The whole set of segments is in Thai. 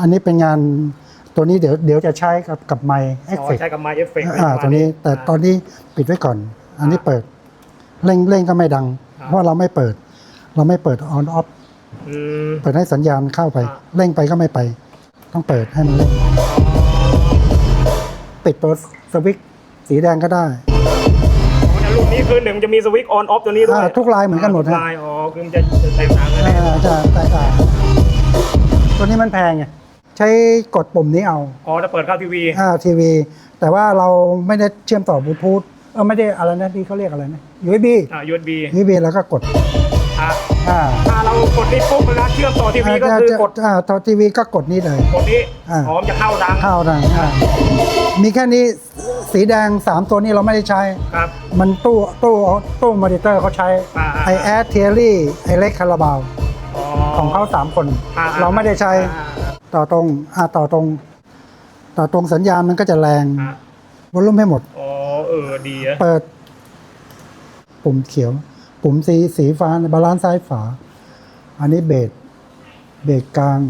อันนี้เป็นงานตัวนี้เดี๋ยวเดี๋ยวจะใช้กับกับไมค์เอฟอ๋อเฟกใช้กับไมค์เอฟเฟกต์อ่าตัวนี้แต่ตอนนี้ปิดไว้ก่อน อันนี้เปิดเร่งเร่งก็ไม่ดัง เพราะเราไม่เปิด เราไม่เปิดออนออฟอืมเปิดให้สัญญาณเข้าไปอ่าเร่งไปก็ไม่ไป ต้องเปิดให้มันเร่งปิดตัวสวิตช์สีแดงก็ได้อ๋อในรุ่นนี้คือหนึ่งจะมีสวิตช์ออนออฟตัวนี้ด้วยอ่าทุกลายเหมือนกันหมดทุฮะลายอ๋อคือมันจะแตกต่างกันอ่าจะแตกต่างตัวนี้มันแพงไง ใช้กดปุ่มนี้เอาอ๋อถ้าเปิดเข้าทีวีอ่าทีวี แต่ว่าเราไม่ได้เชื่อมต่อบลูทูธเออไม่ได้อะไรนะที่เขาเรียกอะไรนะ USB อ่า USB USB แล้วก็กดอ่าอ่าถ้าเรากดนี่ปุ๊บเวลาเชื่อมต่อทีวีก็คือกดอ่าต่อทีวีก็กดนี่เลยกดนี้อ่าอ๋อมันจะเข้าดังเข้าดังอ่ามีแค่นี้สีแดง 3 ตัวนี้เราไม่ได้ใช้ครับมันตู้ตู้ตู้มอนิเตอร์เขาใช้อ่าไอแอดเทียรี่ไอเล็กคาราบาวอ๋อของเขา3คนอ่เราไม่ได้ใช้อ่า ต่อตรงอ่าต่อตรง ต่อตรงสัญญาณมันก็จะแรงอ่าวอลลุ่มให้หมด อ๋อเออดีอะเปิด ปุ่มเขียว ปุ่มสีสีฟ้าบาลานซ์ซ้ายฝา อันนี้เบรกเบรกกลาง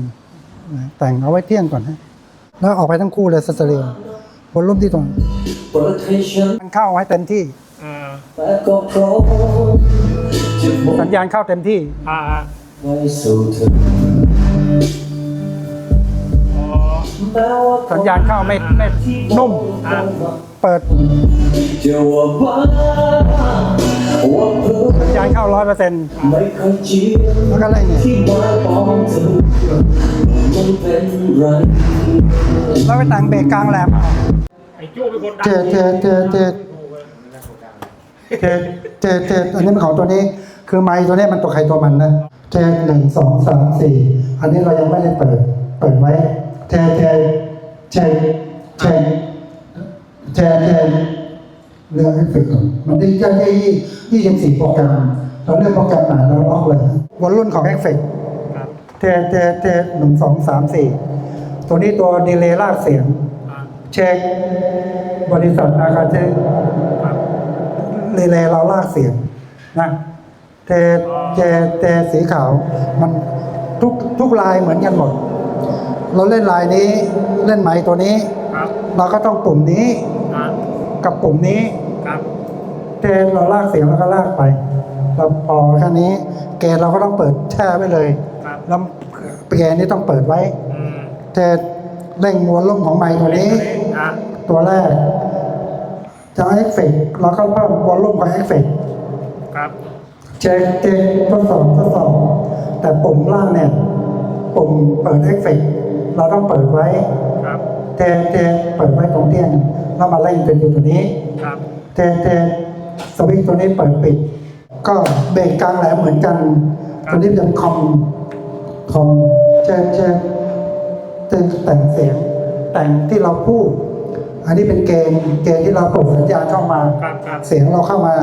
แต่งเอาไว้เที่ยงก่อนฮะแล้วออกไปทั้งคู่เลยสเตอริโอวอลลุ่มที่ตรงเปิดให้ฉันมันเข้าให้เต็มที่ อ่าแต่ก็พร้อมจะมองสัญญาณเข้าเต็มที่ อ่าไว้สู่เธออ๋อแม้ว่า สัญญาณเข้าไม่ไม่นุ่ม เปิด สัญญาณเข้าร้อยเปอร์เซ็นต์แล้วก็เร่งเนี่ยแล้วไปแต่งเบรกกลางแหลมเอาไอ้จู้เป็นคนดังเจเจเจเจเจเจเจอันนี้เป็นของตัวนี้ คือไม้ตัวนี้มันตัวใครตัวมันนะเจหนึ่งสองสามสี่อันนี้เรายังไม่ได้เปิด เปิดไว้ เจเจเจเจเจเจเลือกให้ฝึกก่อนมันได้แค่ยี่ยี่สิบสี่โปรแกรมเราเลือกโปรแกรมไหนเราล็อกเลยวันรุ่นของเอฟเฟกครับเจเจเจหนึ่งสองสามสี่ตัวนี้ตัวดีเลย์ลากเสียงอ่าเช็คบริษัทอาคาเช็คครับเรเลย์เราลากเสียงนะเทเจเจสีขาวมันทุกทุกลายเหมือนกันหมด เราเล่นลายนี้เล่นไหมตัวนี้ ครับเราก็ต้องปุ่มนี้อ่ากับปุ่มนี้ครับเทเราลากเสียงแล้วก็ลากไป เราพอแค่นี้เกณฑ์เราก็ต้องเปิดแช่ไว้เลยครับ แล้วเกณฑ์นี้ต้องเปิดไว้ อืมเทเร่งมวลลุ่มของไม้ตัวนี้ อ่าตัวแรกจะเอฟเฟกต์เราก็เพิ่มวอลลุ่มของเอฟเฟกต์ครับเช็คเช็คทดสอบทดสอบแต่ปุ่มล่างเนี่ย ปุ่มเปิดเอฟเฟกต์ เราต้องเปิดไว้ครับเทเทเปิดไว้ตรงเที่ยงแล้วมาเล่นเป็นอยู่ตัวนี้ครับเทเทสวิตช์ตัวนี้เปิดปิด ก็เบรกกลางแหลมเหมือนกัน ตัวนี้เป็นคอมคอมเช็คเช็คแต่งแต่งเสียงแต่งที่เราพูดอันนี้เป็นเกณฑ์เกณฑ์ที่เรากดสัญญาณเข้ามาครับครับเสียงเราเข้ามา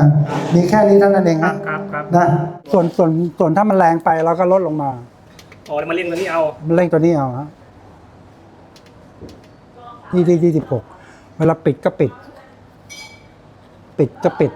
มีแค่นี้เท่านั้นเองครันะบครับครับนะส่วนส่วนส่วนถ้ามันแรงไปเราก็ลดลงมาอ๋อมาเล่นตัวนี้เอามันเร่งตัวนี้เอาฮะ ยี่ที่ยี่สิบหกเวลาปิดก็ปิด ปิดก็ปิด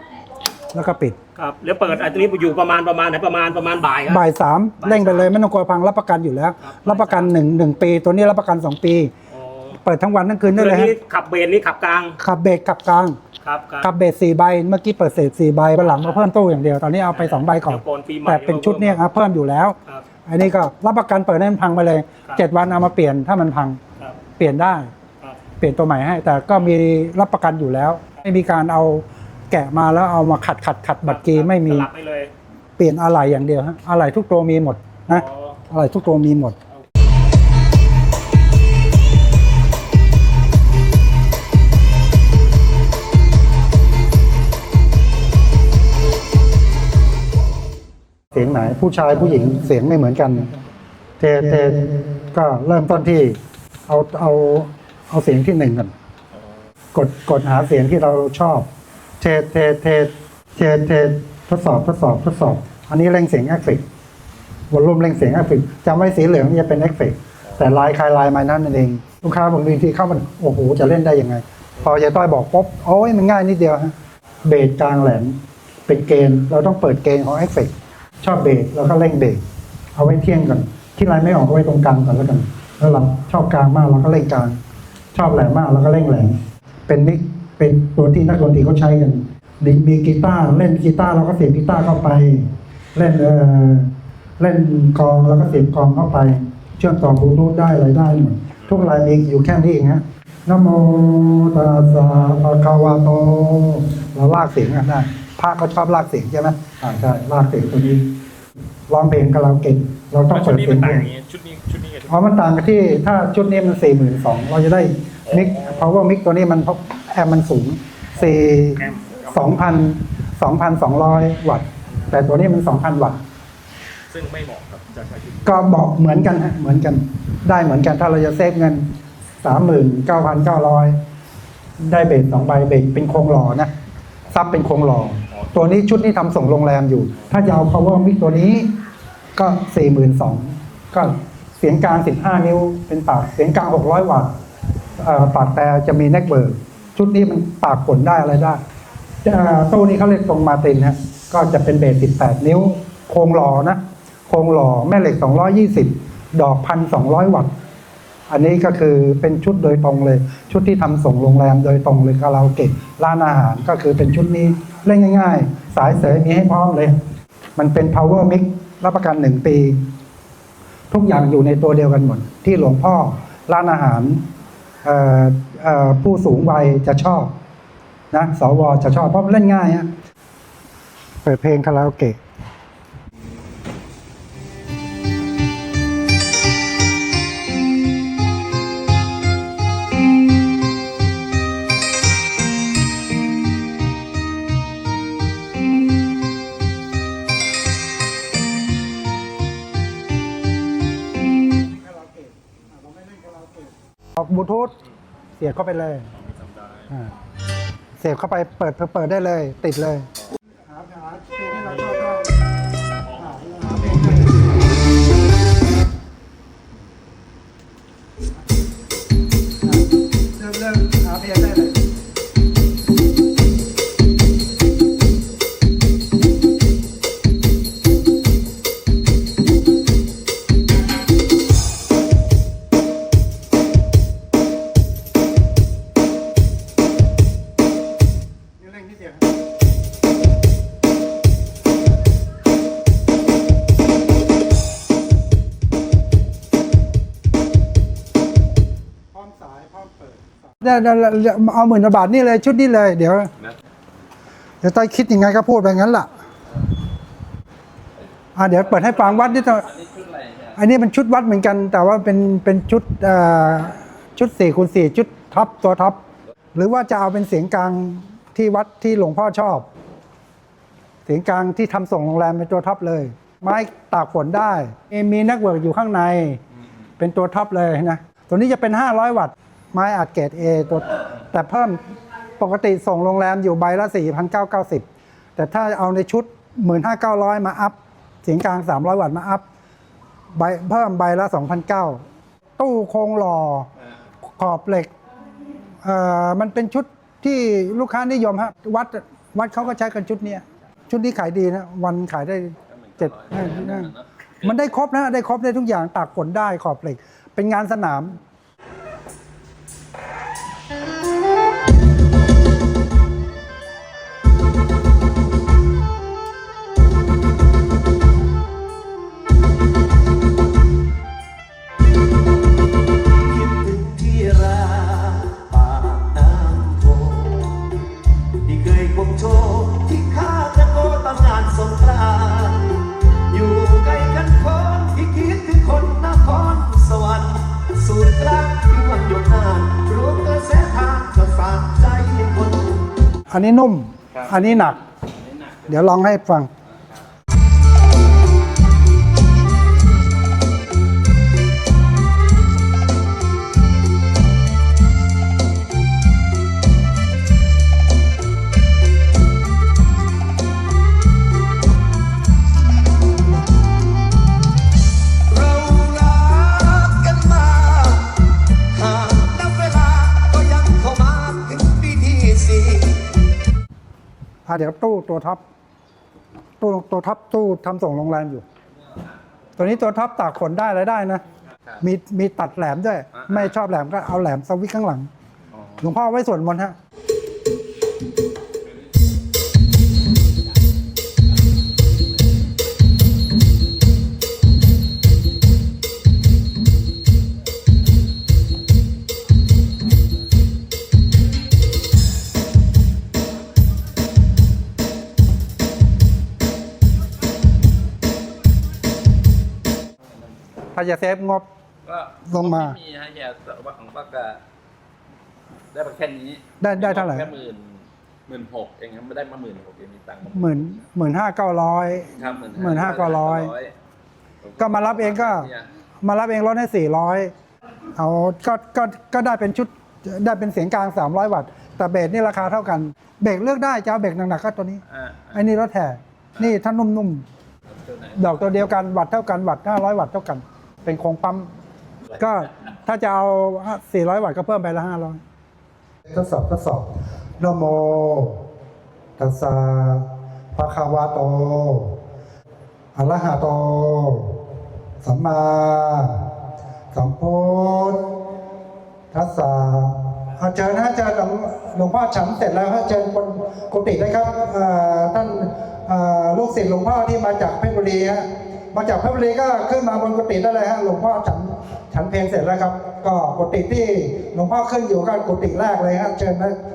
แล้วก็ปิดครับแล้วเปิดไอ้ตัวนี้อยู่ประมาณประมาณไหนประมาณประมาณบ่ายครับ บ่ายสามบ่ายสามเร่งไปเลยไม่ต้องกลัวพังรับประกันอยู่แล้วครับรับประกันหนึ่งหนึ่งปี ตัวนี้รับประกันสองปี อ๋อเปิดทั้งวันทั้งคืนได้ตัวเลยฮะนี้ขับเบนนี่ขับกลางขับเบรกขับกลางครับครับขับเบรกสี่ใบเมื่อกี้เปิดเศษสี่ใบวันหลังมาเพิ่มตู้อย่างเดียวตอนนี้เอาไปสองใบก่อน เดี๋ยวก่อนปีใหม่แต่เป็นชุดเนี่ยครับเพิ่มอยู่แล้ว ครับ อันนี้ก็รับประกันเปิดให้มันพังไปเลยครับ เจ็ดวันเอามาเปลี่ยนถ้ามันพังครับ เปลี่ยนได้ครับเปลี่ยนตัวใหม่ให้ แต่ก็มีรับประกันอยู่แล้ว ไม่มีการเอาแกะมาแล้วเอามาขัดขัดขัดบัตรกีไม่มี สลับให้เลยเปลี่ยนอะไหล่อย่างเดียวฮะอะไหล่ทุกตัวมีหมดนะอ๋อ อะไหล่ทุกตัวมีหมด เสียงไหนผู้ชายผู้หญิงเสียงไม่เหมือนกัน เทเทก็เริ่มต้นที่ เอาเอา เอาเสียงที่หนึ่งก่อนกดกดหาเสียงที่เราชอบ เทเทเทเทเททดสอบทดสอบทดสอบ อันนี้เร่งเสียงเอฟเฟกต์วอลลุ่มเร่งเสียงเอฟเฟกต์จำไว้สีเหลืองจะเป็นเอฟเฟกต์แต่ลายคลายลายมานั่นเอง ลูกค้าบางทีเข้ามาโอ้โหจะเล่นได้ยังไง พอยายต้อยบอกปุ๊บโอ้ยมันง่ายนิดเดียวฮะเบสกลางแหลมเป็นเกณฑ์เราต้องเปิดเกณฑ์ของเอฟเฟกต์ชอบเบสแล้วก็เร่งเบสเอาไว้เที่ยงก่อนที่ลายไม่ออกก็ไว้ตรงกลางก่อนแล้วกัน แล้วเราชอบกลางมากเราก็เล่นกลาง ชอบแหลมมากเราก็เล่นแหลมเป็นมิกเป็นตัวที่นักดนตรีเขาใช้กันมีมีกีตาร์เล่นกีตาร์เราก็เสียบกีตาร์เข้าไป เล่นเออเล่นกองแล้วก็เสียบกองเข้าไป เชื่อมต่อบลูทูธได้อะไรได้หมดทุกรายมีอยู่แค่นี้เองฮะนโมตัสสะภะคะวะโตเราลากเสียงกันได้พระเขาชอบลากเสียงใช่ไหมอ่าใช่ลากเสียงตัวนี้ ร้องเพลงกับเราเก่งเราต้องแล้วชุเปิดดนี้เพลมันงต่างเก่องย่างงี้ชุดนี้ชุดนี้กับชุดเพราะมันต่างกันที่ถ้าชุดนี้มันสี่หมื่นสองเราจะได้มิก power mix ตัวนี้มันแอมป์มันสูงสี่สองพันสองพันสองร้อยวัตต์ แต่ตัวนี้มันสองพันวัตต์ ซึ่งไม่เหมาะกับจะใช้ชุดก็บอกเหมือนกันฮะเหมือนกัน ได้เหมือนกันถ้าเราจะเซฟเงินสามหมื่นเก้าพันเก้าร้อยได้เบสสองใบเบสเป็นโครงหล่อนะซับเป็นโครงหล่อตัวนี้ชุดนี้ทำส่งโรงแรมอยู่ ถ้าจะเอา power mix ตัวนี้ ก็สี่หมื่นสองก็เสียงกลางสิบห้านิ้วเป็นปากเสียงกลางหกร้อยวัตต์ปากแต่จะมีเน็กเบิร์ชุดนี้มันปากผลได้อะไรได้ตู้นี้เขาเรียกตรงมาตินฮะก็จะเป็นเบสสิบแปดนิ้ว โครงหล่อนะ โครงหล่อแม่เหล็ก220ดอกพันสองร้อยวัตต์อันนี้ก็คือเป็นชุดโดยตรงเลย ชุดที่ทำส่งโรงแรมโดยตรงเลยคาราโอเกะร้านอาหารก็คือเป็นชุดนี้เล่นง่าย ๆ สายเสยมีให้พร้อมเลย มันเป็น power mix รับประกันหนึ่งปี ทุกอย่างอยู่ในตัวเดียวกันหมด ที่หลวงพ่อร้านอาหารผู้สูงวัยจะชอบนะสวจะชอบเพราะมันเล่นง่ายฮะเปิดเพลงคาราโอเกะ ออกบลูทูธเสียบเข้าไปเลยอ่าเสียบเข้าไปเปิดเปิดได้เลย ติดเลย เดี๋ยเอาหมื่นบาทนี่เลยชุดนี้เลย เดี๋ยวเดี๋ยวต้อยคิดยังไงก็พูดไปงั้นล่ะอ่าเดี๋ยวเปิดให้ฟังวัดนี่ต้องอันนี้เป็นชุดวัดเหมือนกัน แต่ว่าเป็นเป็นชุดอ่อชุดสี่คูณสี่ชุดท็อปตัวท็อปหรือว่าจะเอาเป็นเสียงกลางที่วัดที่หลวงพ่อชอบ เสียงกลางที่ทำส่งโรงแรมเป็นตัวท็อปเลย ไม้ตากฝนได้ มีนักเวิร์กอยู่ข้างใน เป็นตัวท็อปเลยนะ ตัวนี้จะเป็น 500 วัตต์ ไม้อัดเกรด A ตัวแต่เพิ่มปกติส่งโรงแรมอยู่ใบละ 4,990 แต่ถ้าเอาในชุด 15,900 มาอัพเสียงกลาง 300 วัตต์มาอัพใบเพิ่มใบละ 2,900 ตู้โครงหล่อขอบเหล็กเอ่อมันเป็นชุดที่ลูกค้านิยมฮะวัดวัดเขาก็ใช้กันชุดเนี้ยชุดนี้ขายดีนะ วันขายได้เจ็ดมันได้ครบนะ ได้ครบได้ทุกอย่างตากฝนได้ขอบเหล็ก เป็นงานสนาม อันนี้นุ่ม อันนี้หนัก เดี๋ยวลองให้ฟัง อะเดี๋ยวตู้ตัวท็อปตู้ตัวท็อปตู้ทำส่งโรงแรมอยู่ ตัวนี้ตัวท็อปตากฝนได้อะไรได้นะ ครับ มีมีตัดแหลมด้วย อ่า ไม่ชอบแหลมก็เอาแหลมสวิตช์ข้างหลัง อ๋อ หลวงพ่อไว้ส่วนมนต์ฮะ ถ้าจะเซฟงบ ก็ลงมา ไมีฮะแย่แต่ว่าของป้าก็ได้มาแค่นี้ได้ได้เท่าไหร่แค่หมื่นหมื่นหกเองครับไม่ได้มาหมื่นหกเองมีตังค์มาหมื่นหมื่นห้าเก้าร้อย ครับหมื่นห้าเก้าร้อย ก็มารับเองก็เนี่ยมารับเองลดให้สี่ร้อยเอาก็ก็ก็ได้เป็นชุดได้เป็นเสียงกลาง 300 วัตต์แต่เบสนี่ราคาเท่ากัน เบรกเลือกได้จะเอาเบรกหนักๆก็ตัวนี้อ่าไอ้นี่รถแห่นี่ถ้านุ่มตัวไหนๆดอกตัวเดียวกันวัตต์เท่ากันวัตต์500 วัตต์เท่ากัน เป็นโครงปั๊ม ก็ถ้าจะเอา 400 วัตต์ก็เพิ่มไปละ 500 ทดสอบทดสอบนโม ตัสสะภะคะวะโตอะระหะโต สัมมาสัมพุทธัสสะอาเชิญนะอาจารย์หลวงหลวงพ่อฉันเสร็จแล้วอาเชิญบนกุฏิได้ครับท่านลูกศิษย์หลวงพ่อที่มาจากเพชรบุรีฮะ มาจากเพระบุรีก็ขึ้นมาบนกุฏิได้เลยฮะหลวงพ่อฉันฉันเพลงเสร็จแล้วครับ ก็กุฏิที่หลวงพ่อขึ้นอยู่ก็กุฏิแรกเลยฮะเชิญนะ